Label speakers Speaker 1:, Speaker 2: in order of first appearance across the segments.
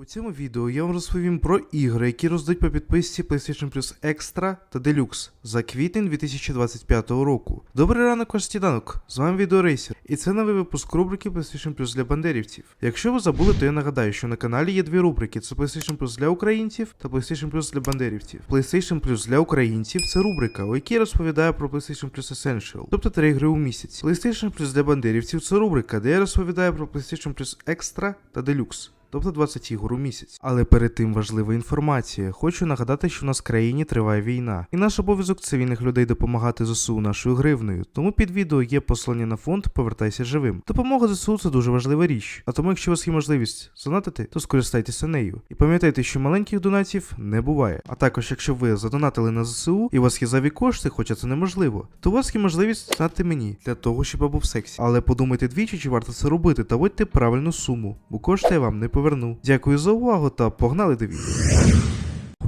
Speaker 1: У цьому відео я вам розповім про ігри, які роздають по підписці PlayStation Plus Extra та Deluxe за квітень 2025 року. Добрий ранок, ваш сніданок! З вами Відеорейсер, і це новий випуск рубрики PlayStation Plus для бандерівців. Якщо ви забули, то я нагадаю, що на каналі є дві рубрики: це PlayStation Plus для українців та PlayStation Plus для бандерівців. PlayStation Plus для українців це рубрика, у якій я розповідаю про PlayStation Plus Essential, тобто три ігри у місяць. PlayStation Plus для бандерівців це рубрика, де я розповідаю про PlayStation Plus Extra та Deluxe тобто 20 ігор у місяць. Але перед тим важлива інформація. Хочу нагадати, що в нас в країні триває війна, і наш обов'язок цивільних людей допомагати ЗСУ нашою гривною. Тому під відео є послання на фонд Повертайся живим. Допомога ЗСУ це дуже важлива річ. А тому, якщо у вас є можливість задонатити, то скористайтеся нею. І пам'ятайте, що маленьких донатів не буває. А також, якщо ви задонатили на ЗСУ і у вас є зайві кошти, хоча це неможливо, то у вас є можливість знати мені для того, щоб я був сексі. Але подумайте двічі, чи варто це робити, та вводьте правильну суму, бо кошти вам не поверну. Дякую за увагу та погнали до відео.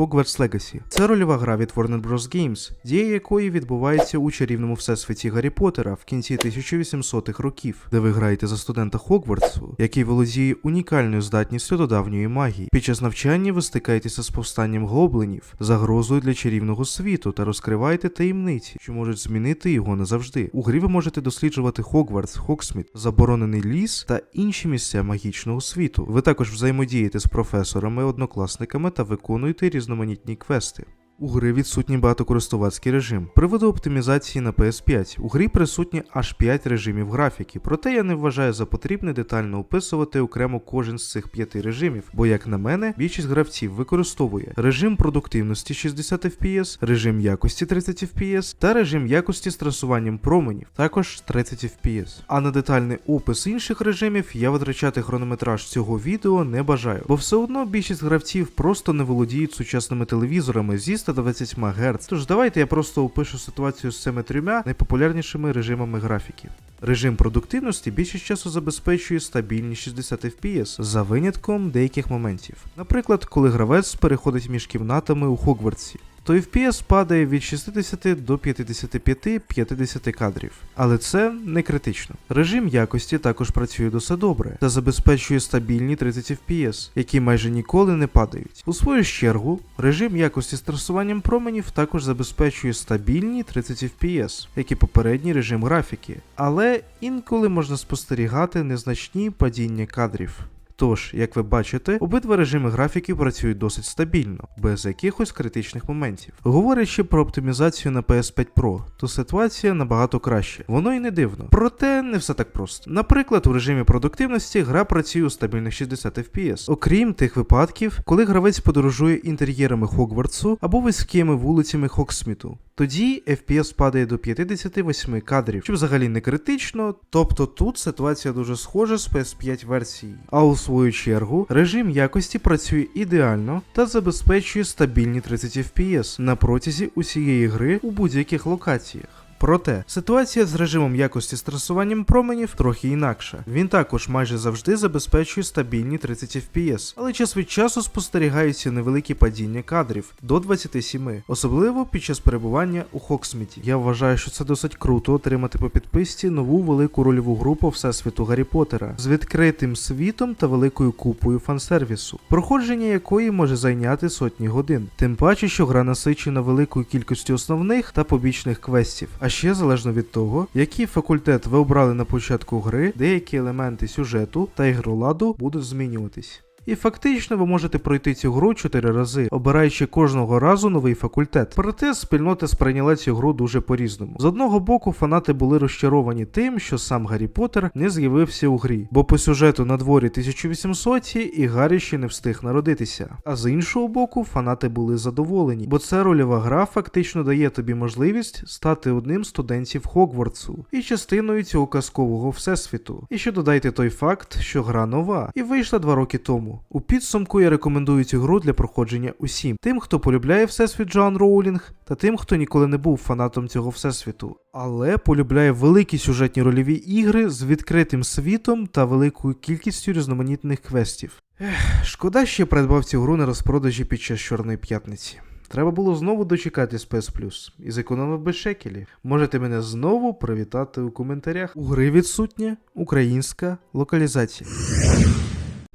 Speaker 1: Hogwarts Legacy – це рольова гра від Warner Bros. Games, дія якої відбувається у чарівному всесвіті Гаррі Поттера в кінці 1800-х років, де ви граєте за студента Хогвартсу, який володіє унікальною здатністю до давньої магії. Під час навчання ви стикаєтеся з повстанням гоблинів, загрозою для чарівного світу та розкриваєте таємниці, що можуть змінити його назавжди. У грі ви можете досліджувати Хогвартс, Хоксміт, заборонений ліс та інші місця магічного світу. Ви також взаємодієте з професорами, однокласниками та виконуєте різноманітні квести. У гри відсутній багатокористувацький режим. Приводу оптимізації на PS5 у грі присутні аж 5 режимів графіки, проте я не вважаю за потрібне детально описувати окремо кожен з цих 5 режимів, бо, як на мене, більшість гравців використовує режим продуктивності 60 FPS, режим якості 30 FPS та режим якості з трасуванням променів, також 30 FPS. А на детальний опис інших режимів я витрачати хронометраж цього відео не бажаю, бо все одно більшість гравців просто не володіють сучасними телевізорами зі 120 Гц. Тож давайте я просто опишу ситуацію з цими трьома найпопулярнішими режимами графіки. Режим продуктивності більшість часу забезпечує стабільні 60 FPS за винятком деяких моментів. Наприклад, коли гравець переходить між кімнатами у Хогвартсі. То FPS падає від 60 до 55-50 кадрів. Але це не критично. Режим якості також працює досить добре та забезпечує стабільні 30 FPS, які майже ніколи не падають. У свою чергу, режим якості з трасуванням променів також забезпечує стабільні 30 FPS, як і попередній режим графіки, але інколи можна спостерігати незначні падіння кадрів. Тож, як ви бачите, обидва режими графіки працюють досить стабільно, без якихось критичних моментів. Говорячи про оптимізацію на PS5 Pro, то ситуація набагато краще. Воно і не дивно. Проте не все так просто. Наприклад, у режимі продуктивності гра працює у стабільних 60 FPS, окрім тих випадків, коли гравець подорожує інтер'єрами Хогвартсу або вузькими вулицями Хоксміту. Тоді FPS падає до 58 кадрів, що взагалі не критично, тобто тут ситуація дуже схожа з PS5 версії. А у свою чергу режим якості працює ідеально та забезпечує стабільні 30 FPS на протязі усієї гри у будь-яких локаціях. Проте ситуація з режимом якості з трасуванням променів трохи інакша. Він також майже завжди забезпечує стабільні 30 FPS, але час від часу спостерігаються невеликі падіння кадрів до 27, особливо під час перебування у Хоксміті. Я вважаю, що це досить круто отримати по підписці нову велику рольову групу Всесвіту Гаррі Поттера з відкритим світом та великою купою фансервісу, проходження якої може зайняти сотні годин. Тим паче, що гра насичена великою кількістю основних та побічних квестів. А ще залежно від того, який факультет ви обрали на початку гри, деякі елементи сюжету та ігроладу будуть змінюватись. І фактично ви можете пройти цю гру 4 рази, обираючи кожного разу новий факультет. Проте спільнота сприйняла цю гру дуже по-різному. З одного боку, фанати були розчаровані тим, що сам Гаррі Поттер не з'явився у грі, бо по сюжету на дворі 1800 і Гаррі ще не встиг народитися. А з іншого боку, фанати були задоволені, бо ця рольова гра фактично дає тобі можливість стати одним студентів Хогвартсу і частиною цього казкового всесвіту. І ще додайте той факт, що гра нова і вийшла два роки тому. У підсумку я рекомендую цю гру для проходження усім, тим, хто полюбляє всесвіт Джоан Роулінг, та тим, хто ніколи не був фанатом цього всесвіту, але полюбляє великі сюжетні рольові ігри з відкритим світом та великою кількістю різноманітних квестів. Ех, шкода, що я придбав цю гру на розпродажі під час Чорної п'ятниці. Треба було знову дочекатись PS Plus і зекономив би шекелі. Можете мене знову привітати у коментарях. У гри відсутня українська локалізація.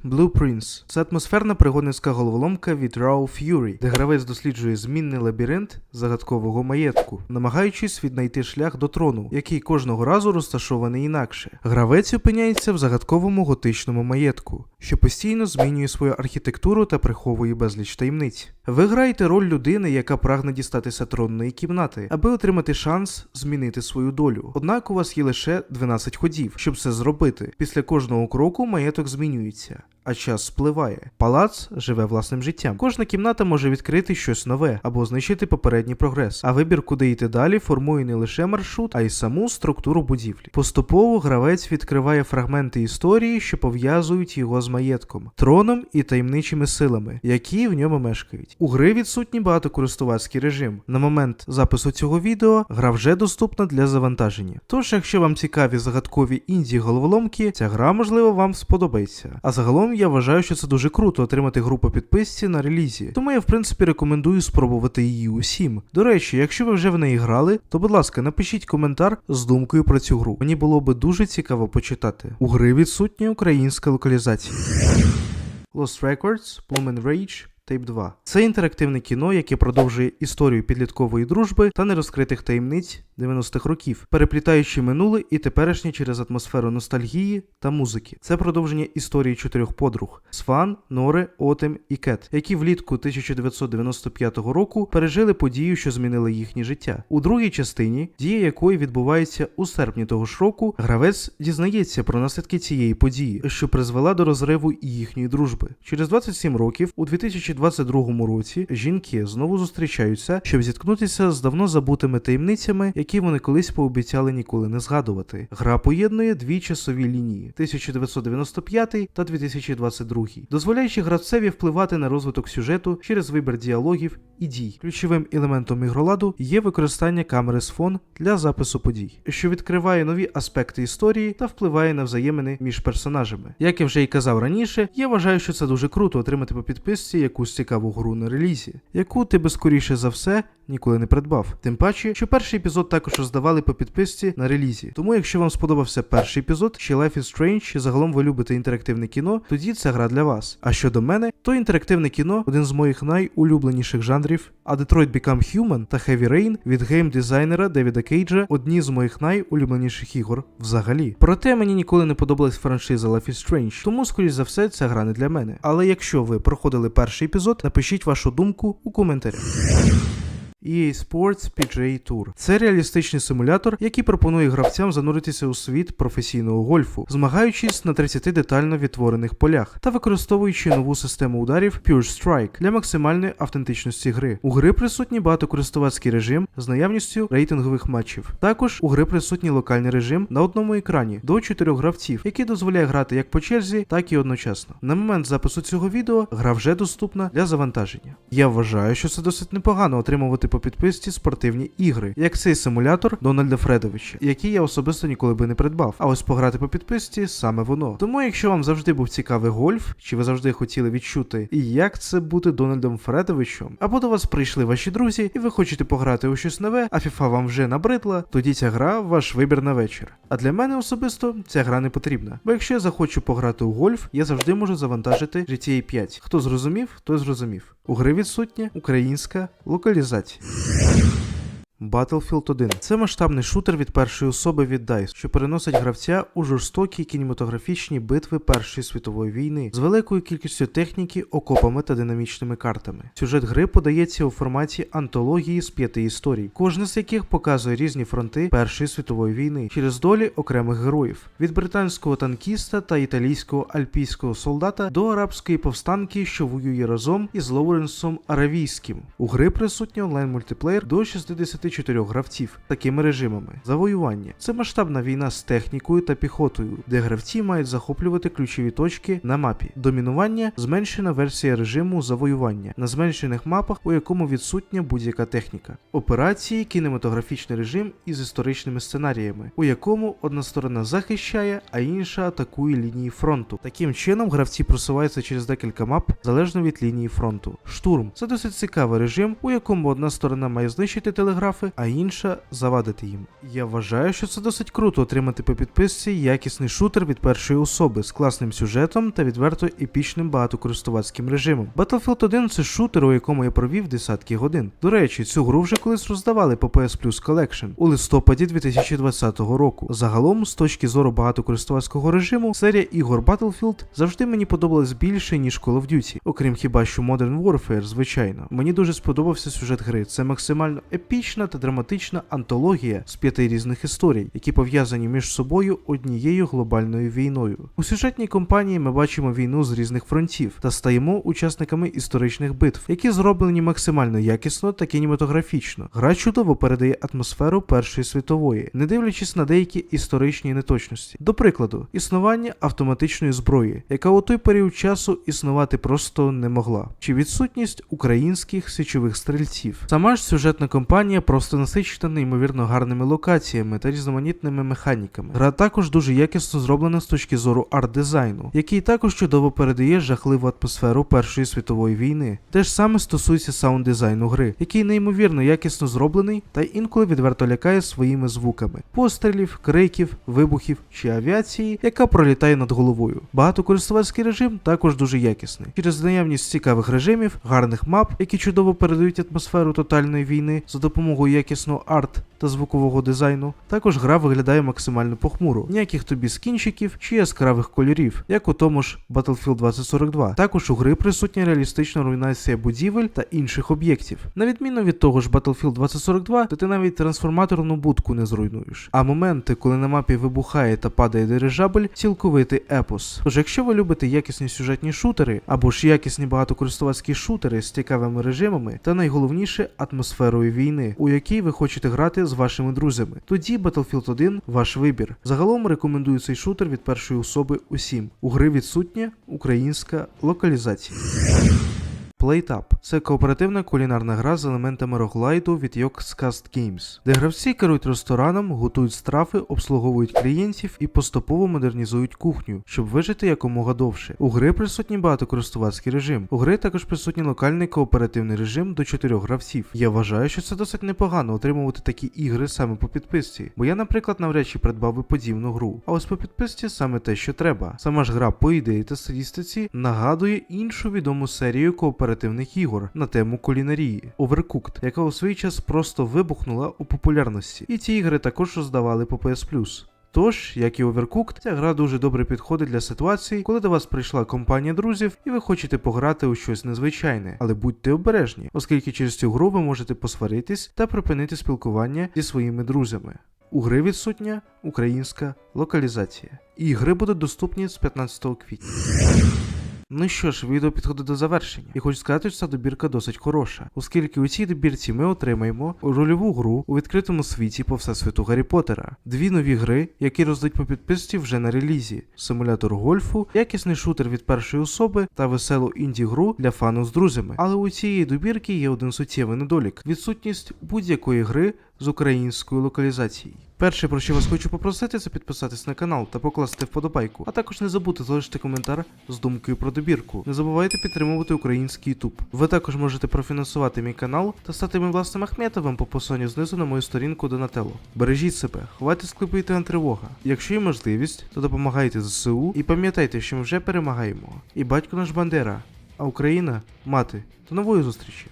Speaker 1: Blueprints це атмосферна пригодницька головоломка від Raw Fury, де гравець досліджує змінний лабіринт загадкового маєтку, намагаючись віднайти шлях до трону, який кожного разу розташований інакше. Гравець опиняється в загадковому готичному маєтку, що постійно змінює свою архітектуру та приховує безліч таємниць. Ви граєте роль людини, яка прагне дістатися тронної кімнати, аби отримати шанс змінити свою долю. Однак у вас є лише 12 ходів, щоб це зробити. Після кожного кроку маєток змінюється. А час спливає. Палац живе власним життям. Кожна кімната може відкрити щось нове або знищити попередній прогрес. А вибір, куди йти далі, формує не лише маршрут, а й саму структуру будівлі. Поступово гравець відкриває фрагменти історії, що пов'язують його з маєтком, троном і таємничими силами, які в ньому мешкають. У гри відсутній багатокористувацький режим. На момент запису цього відео гра вже доступна для завантаження. Тож, якщо вам цікаві загадкові інді головоломки, ця гра можливо вам сподобається. А загалом я вважаю, що це дуже круто отримати гру по підписці на релізі. Тому я в принципі рекомендую спробувати її усім. До речі, якщо ви вже в неї грали, то будь ласка, напишіть коментар з думкою про цю гру. Мені було би дуже цікаво почитати. У гри відсутня українська локалізація. Lost Records, Bloom and Rage, Tape 2. Це інтерактивне кіно, яке продовжує історію підліткової дружби та нерозкритих таємниць 90-х років, переплітаючи минуле і теперішнє через атмосферу ностальгії та музики. Це продовження історії чотирьох подруг: Сван, Норе, Отем і Кет, які влітку 1995 року пережили подію, що змінили їхнє життя. У другій частині, дія якої відбувається у серпні того ж року, гравець дізнається про наслідки цієї події, що призвела до розриву їхньої дружби. Через 27 років, у 2022 році, жінки знову зустрічаються, щоб зіткнутися з давно забутими таємницями, які вони колись пообіцяли ніколи не згадувати. Гра поєднує дві часові лінії 1995 та 2022, дозволяючи гравцеві впливати на розвиток сюжету через вибір діалогів і дій. Ключовим елементом ігроладу є використання камери з фон для запису подій, що відкриває нові аспекти історії та впливає на взаємини між персонажами. Як я вже й казав раніше, я вважаю, що це дуже круто отримати по підписці якусь цікаву гру на релізі, яку ти би скоріше за все ніколи не придбав. Тим паче, що перший епізод також роздавали по підписці на релізі. Тому, якщо вам сподобався перший епізод, чи Life is Strange, чи загалом ви любите інтерактивне кіно, тоді це гра для вас. А щодо мене, то інтерактивне кіно один з моїх найулюбленіших жанрів, а Detroit Become Human та Heavy Rain від гейм-дизайнера Девіда Кейджа одні з моїх найулюбленіших ігор взагалі. Проте мені ніколи не подобалась франшиза Life is Strange, тому, скоріш за все, ця гра не для мене. Але якщо ви проходили перший епізод, напишіть вашу думку у коментарях. EA Sports PGA Tour. Це реалістичний симулятор, який пропонує гравцям зануритися у світ професійного гольфу, змагаючись на 30 детально відтворених полях та використовуючи нову систему ударів Pure Strike для максимальної автентичності гри. У гри присутній багатокористувацький режим з наявністю рейтингових матчів. Також у гри присутній локальний режим на одному екрані до 4 гравців, який дозволяє грати як по черзі, так і одночасно. На момент запису цього відео гра вже доступна для завантаження. Я вважаю, що це досить непогано отримувати по підписці спортивні ігри, як цей симулятор Дональда Фредовича, який я особисто ніколи би не придбав. А ось пограти по підписці саме воно. Тому, якщо вам завжди був цікавий гольф, чи ви завжди хотіли відчути, і як це бути Дональдом Фредовичем, або до вас прийшли ваші друзі, і ви хочете пограти у щось нове, а FIFA вам вже набридла, тоді ця гра ваш вибір на вечір. А для мене особисто ця гра не потрібна. Бо якщо я захочу пограти у гольф, я завжди можу завантажити GTA 5. Хто зрозумів, той зрозумів. У гри відсутня українська локалізація. noite. Battlefield 1 це масштабний шутер від першої особи від DICE, що переносить гравця у жорстокі кінематографічні битви Першої світової війни з великою кількістю техніки, окопами та динамічними картами. Сюжет гри подається у форматі антології з п'яти історій, кожна з яких показує різні фронти Першої світової війни через долі окремих героїв від британського танкіста та італійського альпійського солдата до арабської повстанки, що воює разом із Лоуренсом Аравійським. У гри присутній онлайн мультиплеєр до 64 гравців такими режимами. Завоювання це масштабна війна з технікою та піхотою, де гравці мають захоплювати ключові точки на мапі. Домінування зменшена версія режиму завоювання на зменшених мапах, у якому відсутня будь-яка техніка. Операції кінематографічний режим із історичними сценаріями, у якому одна сторона захищає, а інша атакує лінії фронту. Таким чином гравці просуваються через декілька мап залежно від лінії фронту. Штурм це досить цікавий режим, у якому одна сторона має знищити телеграф, штрафи, а інша завадити їм. Я вважаю, що це досить круто отримати по підписці якісний шутер від першої особи з класним сюжетом та відверто епічним багатокористувацьким режимом. Battlefield 1 це шутер, у якому я провів десятки годин. До речі, цю гру вже колись роздавали по PS Plus Collection у листопаді 2020 року. Загалом, з точки зору багатокористувацького режиму, серія ігор Battlefield завжди мені подобалась більше, ніж Call of Duty, окрім хіба що Modern Warfare, звичайно. Мені дуже сподобався сюжет гри. Це максимально епічна та драматична антологія з п'яти різних історій, які пов'язані між собою однією глобальною війною. У сюжетній компанії ми бачимо війну з різних фронтів та стаємо учасниками історичних битв, які зроблені максимально якісно та кінематографічно. Гра чудово передає атмосферу Першої світової, не дивлячись на деякі історичні неточності. До прикладу, існування автоматичної зброї, яка у той період часу існувати просто не могла, чи відсутність українських січових стрільців. Сама ж сюжетна кампанія просто насичена неймовірно гарними локаціями та різноманітними механіками. Гра також дуже якісно зроблена з точки зору арт-дизайну, який також чудово передає жахливу атмосферу Першої світової війни. Те ж саме стосується саунд-дизайну гри, який неймовірно якісно зроблений та інколи відверто лякає своїми звуками пострілів, криків, вибухів чи авіації, яка пролітає над головою. Багатокористувацький режим також дуже якісний. Через наявність цікавих режимів, гарних мап, які чудово передають атмосферу тотальної війни за допомогою якісного арт та звукового дизайну, також гра виглядає максимально похмуро. Ніяких тобі скінчиків чи яскравих кольорів, як у тому ж Battlefield 2042. Також у гри присутня реалістична руйнація будівель та інших об'єктів. На відміну від того ж Battlefield 2042, то ти навіть трансформаторну будку не зруйнуєш. А моменти, коли на мапі вибухає та падає дирижабель, цілковитий епос. Тож, якщо ви любите якісні сюжетні шутери або ж якісні багатокористувацькі шутери з цікавими режимами, та найголовніше атмосферою війни, у якій ви хочете грати з вашими друзями, тоді Battlefield 1 ваш вибір. Загалом рекомендую цей шутер від першої особи усім. У гри відсутня українська локалізація. PlateUp – це кооперативна кулінарна гра з елементами роглайду від Yogscast Games, де гравці керують рестораном, готують страфи, обслуговують клієнтів і поступово модернізують кухню, щоб вижити якомога довше. У гри присутній багатокористувацький режим. У гри також присутній локальний кооперативний режим до 4 гравців. Я вважаю, що це досить непогано отримувати такі ігри саме по підписці, бо я, наприклад, навряд чи придбав би подібну гру. А ось по підписці саме те, що треба. Сама ж гра по ідеї та статистиці нагадує іншу відому серію кооперативних ігор на тему кулінарії Overcooked, яка у свій час просто вибухнула у популярності. І ці ігри також роздавали по PS Plus. Тож, як і Overcooked, ця гра дуже добре підходить для ситуацій, коли до вас прийшла компанія друзів і ви хочете пограти у щось незвичайне, але будьте обережні, оскільки через цю гру ви можете посваритись та припинити спілкування зі своїми друзями. У гри відсутня українська локалізація. Ігри будуть доступні з 15 квітня. Ну що ж, відео підходить до завершення, і хочу сказати, що ця добірка досить хороша, оскільки у цій добірці ми отримаємо рольову гру у відкритому світі по всесвіту Гаррі Поттера, дві нові гри, які роздають по підписці вже на релізі: симулятор гольфу, якісний шутер від першої особи та веселу інді-гру для фану з друзями. Але у цієї добірки є один суттєвий недолік: відсутність будь-якої гри з українською локалізацією. Перше, про що вас хочу попросити, це підписатись на канал та покласти вподобайку, а також не забудьте залишити коментар з думкою про добірку. Не забувайте підтримувати український YouTube. Ви також можете профінансувати мій канал та стати моїм власним Ахметовим по посиланню знизу на мою сторінку Донателло. Бережіть себе, ховайте склепи та тривога. Якщо є можливість, то допомагайте ЗСУ і пам'ятайте, що ми вже перемагаємо. І батько наш Бандера, а Україна мати. До нової зустрічі!